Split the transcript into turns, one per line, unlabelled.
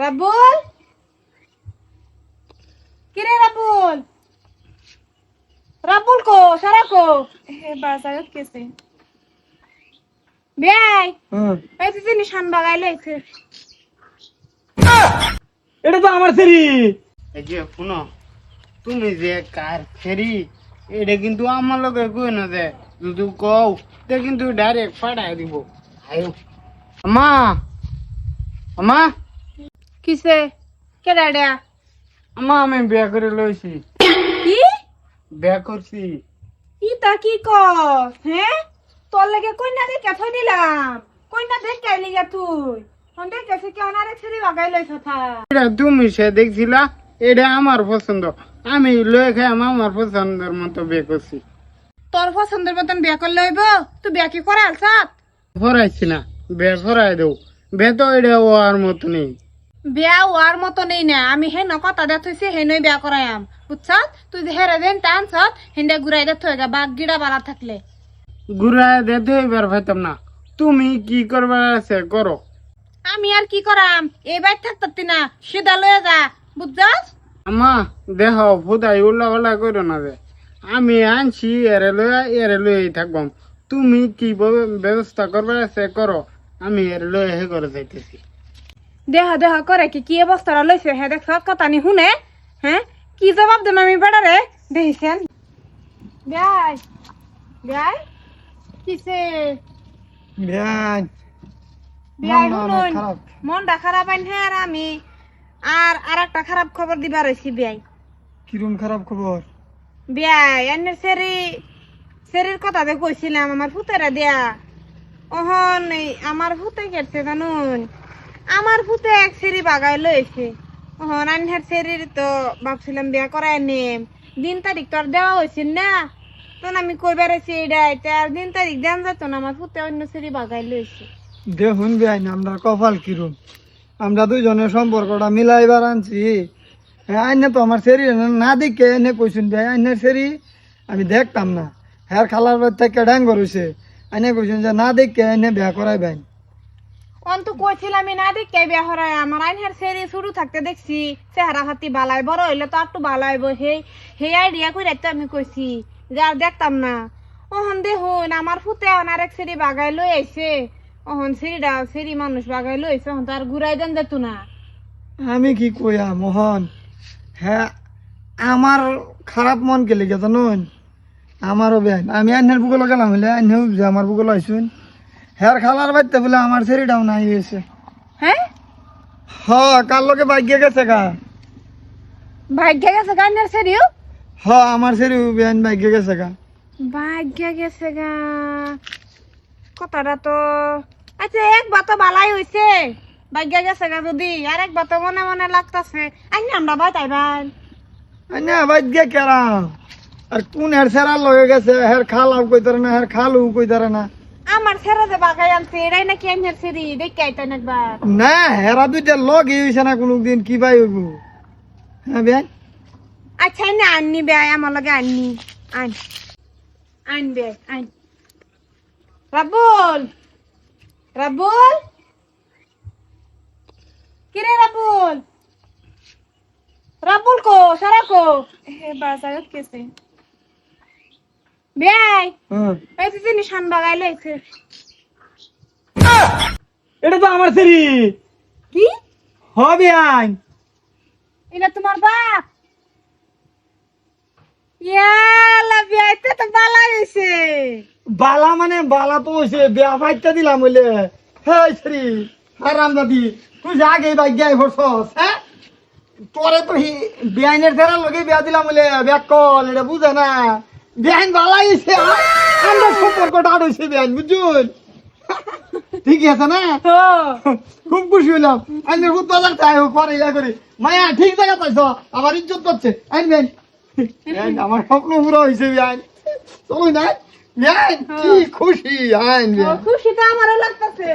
রাবুল? কিরে রাবুল? রাবুল কো সারা কো? হে বাজারত কেছে বেয়াই
হ্যাঁ।
এই তুই নিশান বাগাই লইছে
এটা তো আমার সেরি
এই যে শুনো তুমি যে কার ফেরি এটা কিন্তু আমার লগে কই না দে যদি কও তে কিন্তু ডাইরেক্ট ফাটাই দিব। আয়ো। আমা আমা
কিসে? কে ডাডা
আমা আমি বিয়া করে লইছি।
কি?
বিয়া করছি।
ইতা কি কস হ্যাঁ তোর লাগে কইনা দেখে থই দিলাম কইনা দেখে লিগা তুই? হন্ডে কেসে কি অনারে ছেড়ে বাগাই লইছ থা।
এটা তুমি সে দেখছিলা এটা আমার পছন্দ। আমি লয়ে খাই আমার পছন্দের মতো বিয়ে করছি।
তোর পছন্দের মতন বিয়া করলে হইব? তুই বিয়া কি করে আলসাত
ফরাইছি না বিয়ে ফরাই দেও। বিয়ে তো এটা ও আর মতো নেই।
বিয়া হওয়ার মতো নেই না। আমি হে ন কথা দে থইছি হে নই বিয়া করায়াম। বুঝছত? তুই যে হেরে দেন টানছত হেন্দে ঘুরাই দে থইগা বাঘ গিড়া বালা থাকলে।
ঘুরাই দিতে এবার ভাইতাম না। তুমি কি করবার আছে করো।
আমি আর কি করাম? এই বাইর থাকতাতি না সিধা লয়ে যা বুঝছস
আমা দেহ ফুদাই উল্লা উল্লা করো না যে। আমি আনছি এরে লয়ে এরে লয়ে থাকবাম। তুমি কি ব্যব- ব্যবস্থা করবার আছে করো। আমি এর লয়ে হে করে যাইতেছি।
দেহ দেহ করে কি কি অবস্থাটা লইছে? হে দেখ কথা নি শুনে হ্যাঁ কি জবাব দেম আমি বেড়ারে? দেখিছেন বিয়াই বিয়াই কিসে? বিয়াই
মনটা
শুনুন।
খারাপ।
মনটা খারাপ আইন হ্যাঁ আর আমি আর আর একটা খারাপ খবর দিবার রয়েছি বিয়াই।
কিরম খারাপ খবর?
বিয়াই এনে সেরি সেরির কথা যে কইছিলাম আমার ফুতেরা দিয়া। ওহন এই আমার ফুতে গেছে জানুন। আমার ফুতে এক সেরি বাগাই লইছে। ওহন আনহার সেরির তো ভাবছিলাম বিয়া করাই নেম। দিন তারিখ তো আর দেওয়া হয়েছিল না। তখন আমি কই বেড়াইছি এটা আর দিন তারিখ দেন যেত না আমার ফুতে অন্য সেরি বাগাই লইছে।
দেখুন বিয়ান আমরা কপাল কিরম। আমরা দুজনের সম্পর্কটা মিলাইবার আনছি। হ্যাঁ আইনে তো আমার সেরি না দেখে এনে কইছুন ভাই আইনের সেরি আমি দেখতাম না। হ্যাঁ খালার থেকে ড্যাং করছে আইনে কইছুন যে না দেখে এনে বিয়া করাই ভাই
অন্ত কইছিলাম না দেখে বিয়া হরাই আমার আইনহার সেরি শুরু থাকতে দেখছি, চেহারা হাতি বালাই বড় হইলে তো একটু বালাইব। সেই সেই আইডিয়া করে তো আমি কইছি, যে আর দেখতাম না। ওহন দেখুন, আমার ফুতে অনার এক সেরি বাগাই লই আইছে। ওহন সেরিটা সেরি মানুষ বাগাই লই আইছে ওহন তো আর ঘুরাই দেন যেত না।
আমি কি কইয়া মোহন? হ্যাঁ আমার খারাপ মন কে লেগে জানুন? আমারও বেন আমি আইনের বুকলো গেলাম হলে আইনেও যে আমার বুকলো আইসুন হ্যার খালার বাড়িতে বলে আমার সেরিটাও নাই হয়েছে।
হ্যাঁ?
হ কার লোকে ভাগ্যে গেছে গা?
ভাগ্য গেছে গানের সেরিও
হ আমার সেরি বেন ভাগ্যে গেছে গা।
ভাগ্য গেছে গা। কথাটা তো আচ্ছা এক বাতো বালাই হইছে। ভাগ্য গেছে গা যদি আর এক বাতো মনে মনে লাগতাছে। আইনি আমরা বাই তাই ভাই
না ভাগ্যে কেরা? আর কোন হের সেরার লগে গেছে? হের খালাও কইতারে না হের খালু কইতারে না।
আমার ছেড়ে যে বাগাই আনছে এরাই নাকি দেখে একবার।
না হেরা দুইটা লগে হইছে না কোনো কি ভাই হইব? হ্যাঁ বেন
আচ্ছা না আননি বে আমার লগে আননি। আন। আন বে আন। রাবুল! রাবুল! কিরে রাবুল? রাবুল কো সারা কো? হে বাজারত কেছে বেয়াই। এই তুই নিশান বাগাই লইছে।
এটা তো আমার সেরি
কি?
হবে
এটা তোমার বাপ। ইয়ালা বিয়াইতে তো বালা হইছে।
বালা মানে বালা তো হইছে বেয়া ফাইটটা দিলাম বলে হ্যাঁ শ্রী হারাম দাদি তুই যা বাইক যাই ভরছস হ্যাঁ তোরে তো বিয়াইনের ফেরার লগে বিয়া দিলাম বলে ব্যাক কল এটা বুঝে না। বিয়াইন বালা হইছে আমরা সম্পর্কটা আর বিয়াইন বুঝুন? ঠিক আছে না? খুব খুশি হইলাম আমি খুব বাজার চাই হোক পরে ইয়া করি। মায়া ঠিক জায়গা পাইছ? আমার ইজ্জত করছে আইনবেন আমার স্বপ্ন পুরো হয়েছে বিয়াইন চলুন না বিয়াইন কি খুশি আইন
খুশি তো আমারও লাগতেছে।